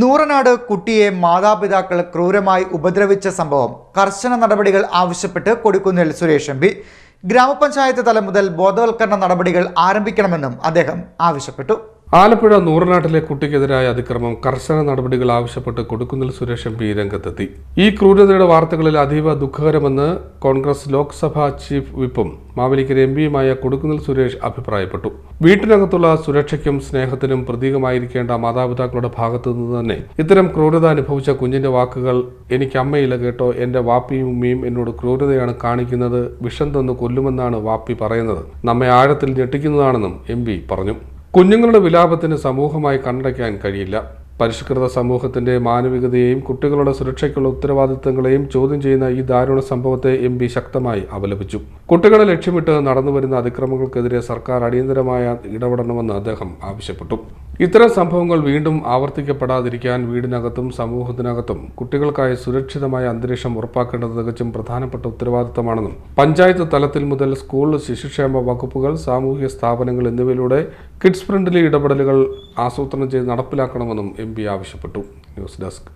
നൂറനാട് കുട്ടിയെ മാതാപിതാക്കൾ ക്രൂരമായി ഉപദ്രവിച്ച സംഭവം. കർശന നടപടികൾ ആവശ്യപ്പെട്ട് കൊടിക്കുന്നിൽ സുരേഷ് എം ഗ്രാമപഞ്ചായത്ത് തലം മുതൽ ബോധവൽക്കരണ നടപടികൾ ആരംഭിക്കണമെന്നും അദ്ദേഹം ആവശ്യപ്പെട്ടു. ആലപ്പുഴ നൂറനാട്ടിലെ കുട്ടിക്കെതിരായ അതിക്രമം കർശന നടപടികൾ ആവശ്യപ്പെട്ട് കൊടുക്കുന്നിൽ സുരേഷ് എം പി രംഗത്തെത്തി. ഈ ക്രൂരതയുടെ വാർത്തകളിൽ അതീവ ദുഃഖകരമെന്ന് കോൺഗ്രസ് ലോക്സഭാ ചീഫ് വിപ്പും മാവേലിക്കര എം പിയുമായ കൊടുക്കുന്നിൽ സുരേഷ് അഭിപ്രായപ്പെട്ടു. വീട്ടിനകത്തുള്ള സുരക്ഷയ്ക്കും സ്നേഹത്തിനും പ്രതീകമായിരിക്കേണ്ട മാതാപിതാക്കളുടെ ഭാഗത്തു നിന്ന് തന്നെ ഇത്തരം ക്രൂരത അനുഭവിച്ച കുഞ്ഞിന്റെ വാക്കുകൾ എനിക്ക് അമ്മയില്ല കേട്ടോ എന്റെ വാപ്പിയും ഉമ്മയും എന്നോട് ക്രൂരതയാണ് കാണിക്കുന്നത് വിഷം തന്നു കൊല്ലുമെന്നാണ് വാപ്പി പറയുന്നത്. നമ്മെ ആഴത്തിൽ ഞെട്ടിക്കുന്നതാണെന്നും എം പറഞ്ഞു. കുഞ്ഞുങ്ങളുടെ വിലാപത്തിന് സമൂഹമായി കണ്ടയ്ക്കാൻ കഴിയില്ല. പരിഷ്കൃത സമൂഹത്തിന്റെ മാനവികതയെയും കുട്ടികളുടെ സുരക്ഷയ്ക്കുള്ള ഉത്തരവാദിത്തങ്ങളെയും ചോദ്യം ചെയ്യുന്ന ഈ ദാരുണ സംഭവത്തെ എം പി ശക്തമായി അപലപിച്ചു. കുട്ടികളെ ലക്ഷ്യമിട്ട് നടന്നുവരുന്ന അതിക്രമങ്ങൾക്കെതിരെ സർക്കാർ അടിയന്തരമായ ഇടപെടണമെന്ന് അദ്ദേഹം ആവശ്യപ്പെട്ടു. ഇത്തരം സംഭവങ്ങൾ വീണ്ടും ആവർത്തിക്കപ്പെടാതിരിക്കാൻ വീടിനകത്തും സമൂഹത്തിനകത്തും കുട്ടികൾക്കായി സുരക്ഷിതമായ അന്തരീക്ഷം ഉറപ്പാക്കേണ്ടത് തികച്ചും പ്രധാനപ്പെട്ട ഉത്തരവാദിത്തമാണെന്നും പഞ്ചായത്ത് തലത്തിൽ മുതൽ സ്കൂൾ ശിശുക്ഷേമ വകുപ്പുകൾ സാമൂഹ്യ സ്ഥാപനങ്ങൾ എന്നിവയിലൂടെ കിഡ്സ് ഫ്രണ്ട്ലി ഇടപെടലുകൾ ആസൂത്രണം ചെയ്ത് നടപ്പിലാക്കണമെന്നും എം ആവശ്യപ്പെട്ടു. News desk.